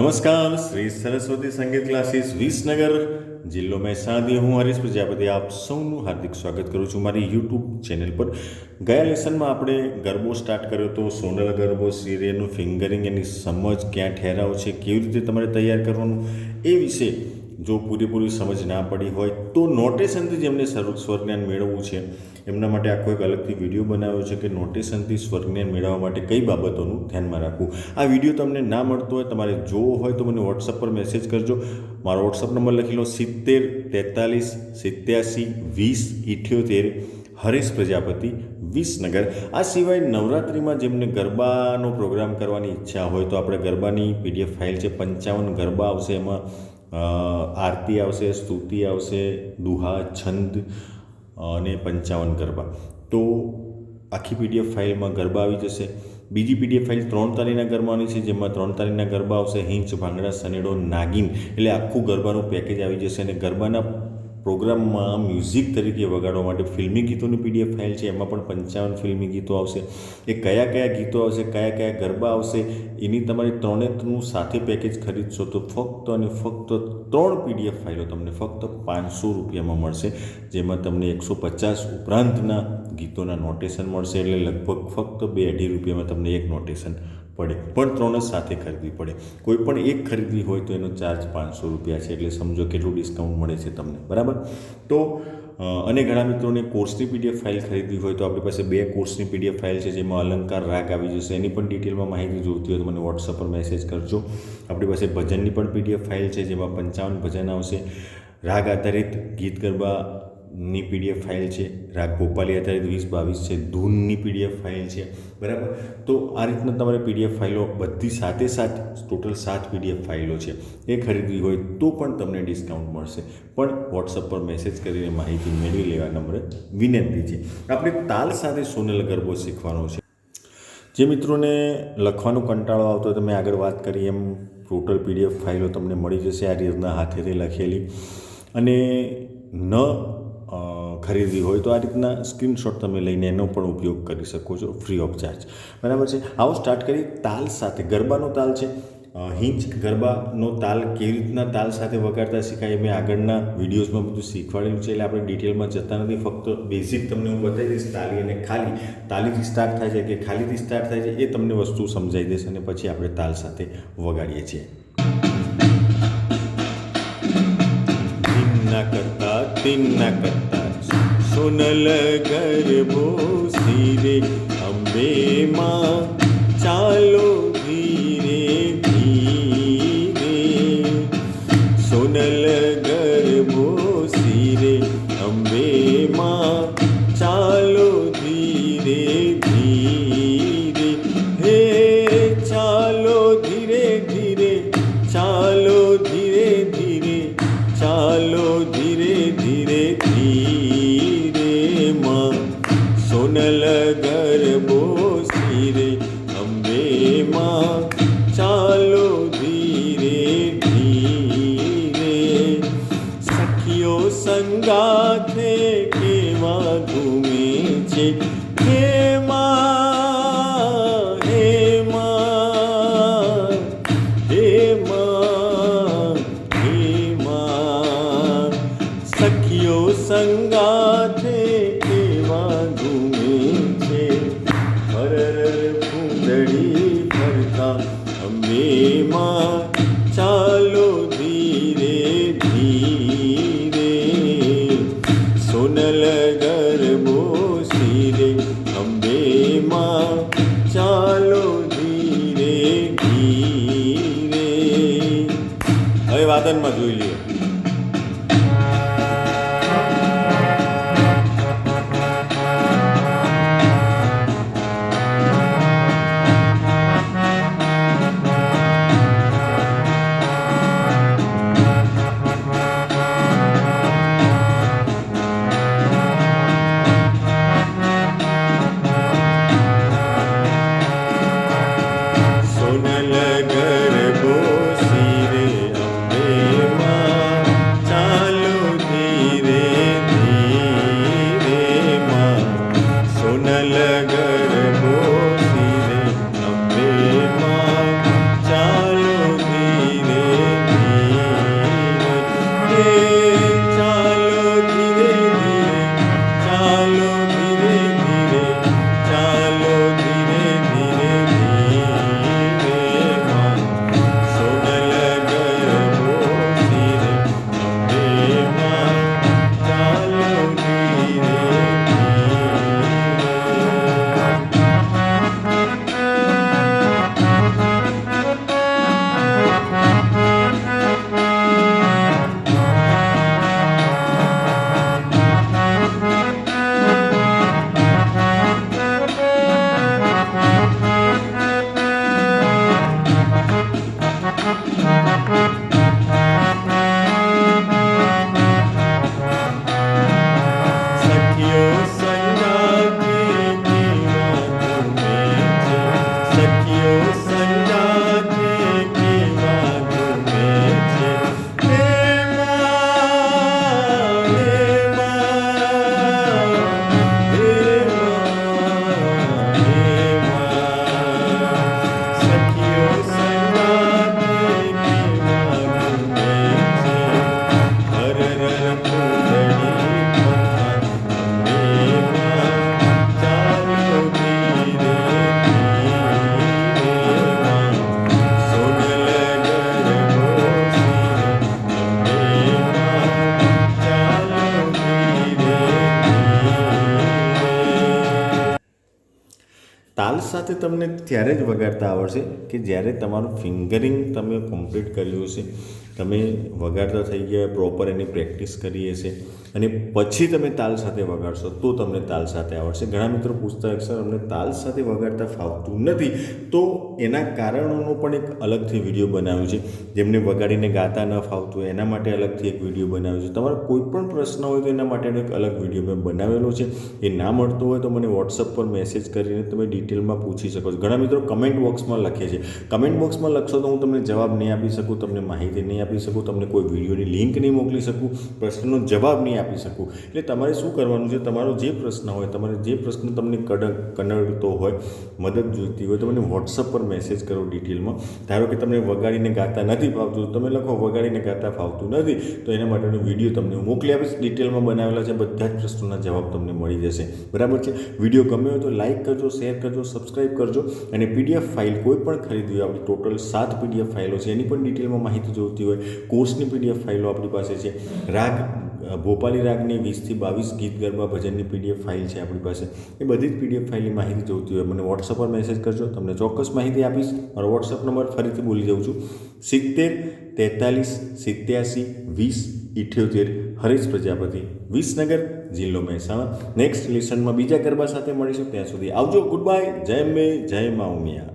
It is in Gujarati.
નમસ્કાર, શ્રી સરસ્વતી સંગીત ક્લાસીસ વિસનગર, જિલ્લો મહેસાણાથી હું હરીશ પ્રજાપતિ, આપ સૌનું હાર્દિક સ્વાગત કરું છું મારી યુટ્યુબ ચેનલ પર. ગયા લેસનમાં આપણે ગરબો સ્ટાર્ટ કર્યો તો સોનલ ગરબો સિરિયલનું ફિંગરિંગ, એની સમજ, ક્યાં ઠેરાવ છે, કેવી રીતે તમારે તૈયાર કરવાનું એ વિશે જો પૂરેપૂરી સમજ ના પડી હોય તો નોટેશનથી જેમને સ્વરજ્ઞાન મેળવવું છે. એમના માટે આખો એક અલગથી વીડિયો બનાવ્યો છે કે નોટેશનથી સ્વરજ્ઞાન મેળવવા માટે કઈ બાબતોનું ધ્યાનમાં રાખવું. આ વીડિયો તમને ના મળતો હોય, તમારે જોવો હોય તો મને વોટ્સઅપ પર મેસેજ કરજો. મારો વોટ્સઅપ નંબર લખી લો સિત્તેર, તેતાલીસ, સિત્યાસી, વીસ, ઇઠ્યોતેર, હરીશ પ્રજાપતિ, વિસનગર. આ સિવાય નવરાત્રિમાં જેમને ગરબાનો પ્રોગ્રામ કરવાની ઈચ્છા હોય તો આપણે ગરબાની પીડીએફ ફાઇલ છે, પંચાવન ગરબા આવશે એમાં. આરતી આવશે, સ્તુતિ આવશે, દુહા, છંદ અને પંચાવન ગરબા. તો આખી પીડીએફ ફાઇલમાં ગરબા આવી જશે. બીજી પીડીએફ ફાઇલ ત્રણ તારીખના ગરબાની છે, જેમાં ત્રણ તારીખના ગરબા આવશે. હિંચ, ભાંગડા, સનેડો, નાગીન. એટલે આખું ગરબાનું પેકેજ આવી જશે અને ગરબાના પ્રોગ્રામમાં મ્યુઝિક તરીકે વગાડવા માટે ફિલ્મી ગીતોની પીડીએફ ફાઇલ છે, એમાં પણ પંચાવન ફિલ્મી ગીતો આવશે. એ કયા કયા ગીતો આવશે, કયા કયા ગરબા આવશે, એની તમારી ત્રણે ત્રણ સાથે પેકેજ ખરીદશો તો ફક્ત અને ફક્ત ત્રણ પીડીએફ ફાઇલો તમને ફક્ત પાંચસો રૂપિયામાં મળશે, જેમાં તમને એકસો પચાસ ઉપરાંતના ગીતોના નોટેશન મળશે, એટલે લગભગ ફક્ત બે અઢી રૂપિયામાં તમને એક નોટેશન પડે, પણ ત્રણ જ સાથે ખરીદવી પડે. કોઈ પણ એક ખરીદવી હોય તો એનો ચાર્જ પાંચસો રૂપિયા છે, એટલે સમજો કેટલું ડિસ્કાઉન્ટ મળે છે તમને, બરાબર? તો અને ઘણા મિત્રોને કોર્સની પીડીએફ ફાઇલ ખરીદવી હોય તો આપણી પાસે બે કોર્સની પીડીએફ ફાઇલ છે, જેમાં અલંકાર રાગ આવી જશે. એની પણ ડિટેલમાં માહિતી જોઈતી હોય તો મને વોટ્સઅપ પર મેસેજ કરજો. આપણી પાસે ભજનની પણ પીડીએફ ફાઇલ છે, જેમાં પંચાવન ભજન આવશે. રાગ આધારિત ગીત ગરબાની પીડીએફ ફાઇલ છે. રાગ ગોપાલી આધારિત વીસ બાવીસ છે. ધૂનની પીડીએફ ફાઇલ છે. બરાબર? તો આ રીતના તમારે પીડીએફ ફાઇલો બધી સાથે સાથ ટોટલ સાત પીડીએફ ફાઇલો છે. એ ખરીદવી હોય તો પણ તમને ડિસ્કાઉન્ટ મળશે. પણ વોટ્સઅપ પર મેસેજ કરીને માહિતી મેળવી લેવા નંબરે વિનંતી છે. આપણે તાલ સાથે સોનલ ગરબો શીખવાનો છે. જે મિત્રોને લખવાનો કંટાળો આવતો હોય તો મેં આગળ વાત કરી એમ, ટોટલ પીડીએફ ફાઇલો તમને મળી જશે. આ રીતના હાથેથી લખેલી. અને ન ખરીદવી હોય તો આ રીતના સ્ક્રીનશોટ તમે લઈને એનો પણ ઉપયોગ કરી શકો છો ફ્રી ઓફ ચાર્જ બરાબર છે? આવો સ્ટાર્ટ કરી તાલ સાથે, ગરબાનો તાલ છે. હિંચ ગરબાનો તાલ કેવી રીતના તાલ સાથે વગાડતા શીખાય મેં આગળના વિડીયોઝમાં બધું શીખવાડેલું છે એટલે આપણે ડિટેલમાં જતા નથી. ફક્ત બેઝિક તમને હું બતાવી દઈશ, તાલી અને ખાલી. તાલીથી સ્ટાર્ટ થાય છે કે ખાલીથી સ્ટાર્ટ થાય છે એ તમને વસ્તુ સમજાવી દઈશ અને પછી આપણે તાલ સાથે વગાડીએ છીએ. તિન્ના કરતા સોનલ ગરબો સિરે અંબે માં ચાલો ધીરે ધીરે સોનલ ગરબો સિરે અંબે માં ચાલો ધીરે ધીરે ધીરે માં સોનલ ગરબો સિરે અંબે માં ચાલો ધીરે ધીરે. સખીઓ સંગાથે કેવા ધૂમે છે હે સખીઓ તે તમને ત્યારે જ વગાડતા આવડશે કે જ્યારે તમારું ફિંગરિંગ તમે કમ્પ્લીટ કર્યું હશે. તમે વગાડતા થઈ ગયા પ્રોપર એની પ્રેક્ટિસ કરી હશે. અને પછી તમે તાલ સાથે વગાડશો તો તમને તાલ સાથે આવડશે. ઘણા મિત્રો પૂછતા અક્ષર અમને તાલ સાથે વગાડતા ફાવતું નથી. તો એના કારણોનો પણ એક અલગથી વીડિયો બનાવ્યો છે. જેમને વગાડીને ગાતા ન ફાવતું એના માટે અલગથી એક વીડિયો બનાવ્યો છે. તમારો કોઈ પણ પ્રશ્ન હોય તો એના માટેનો એક અલગ વીડિયો મેં બનાવેલો છે. એ ના મળતો હોય તો મને વોટ્સઅપ પર મેસેજ કરીને તમે ડિટેલમાં પૂછી શકો છો. ઘણા મિત્રો કમેન્ટ બોક્સમાં લખે છે. કમેન્ટ બોક્સમાં લખશો તો હું તમને જવાબ નહીં આપી શકું, તમને માહિતી નહીં આપી શકું, તમને કોઈ વિડીયોની લિંક નહીં મોકલી શકું, પ્રશ્નનો જવાબ નહીં આપી શકું. એટલે તમારે શું કરવાનું છે? તમારો જે પ્રશ્ન હોય, તમારે જે પ્રશ્ન તમને કડક, કનડતો હોય, મદદ જોઈતી હોય, તો મને વોટ્સઅપ પર મેસેજ કરો ડિટેલમાં ધારો કે તમને વગાડીને ગાતા નથી ફાવતું તમે લખો, વગાડીને ગાતા ફાવતું નથી. તો એના માટેનો વીડિયો તમને હું મોકલી આપીશ. ડિટેલમાં બનાવેલા છે, બધા જ પ્રશ્નોના જવાબ તમને મળી જશે. બરાબર છે? વીડિયો ગમ્યો હોય તો લાઇક કરજો શેર કરજો સબસ્ક્રાઈબ કરજો અને પીડીએફ ફાઇલ કોઈ પણ ખરીદવી હોય, આપણી ટોટલ સાત પીડીએફ ફાઇલો છે, એની પણ ડિટેલમાં માહિતી જોઈતી હોય કોર્સની પીડીએફ ફાઇલો આપણી પાસે છે. રાગ ભોપાલી રાગની વીસથી બાવીસ ગીત ગરબા ભજનની પીડીએફ ફાઇલ છે આપણી પાસે. એ બધી જ પીડીએફ ફાઇલની માહિતી જોઈતી હોય મને વોટ્સઅપ પર મેસેજ કરજો. તમને ચોક્કસ માહિતી આપીશ. મારો વોટ્સઅપ નંબર ફરીથી બોલી જાઉં છું. સિત્તેર, તેતાલીસ, સિત્યાસી, વીસ, ઇઠ્યોતેર, હરીશ પ્રજાપતિ, વિસનગર, જિલ્લો મહેસાણા. નેક્સ્ટ લેસનમાં બીજા ગરબા સાથે મળીશું. ત્યાં સુધી આવજો. ગુડ બાય જય મે જય મા ઉમિયા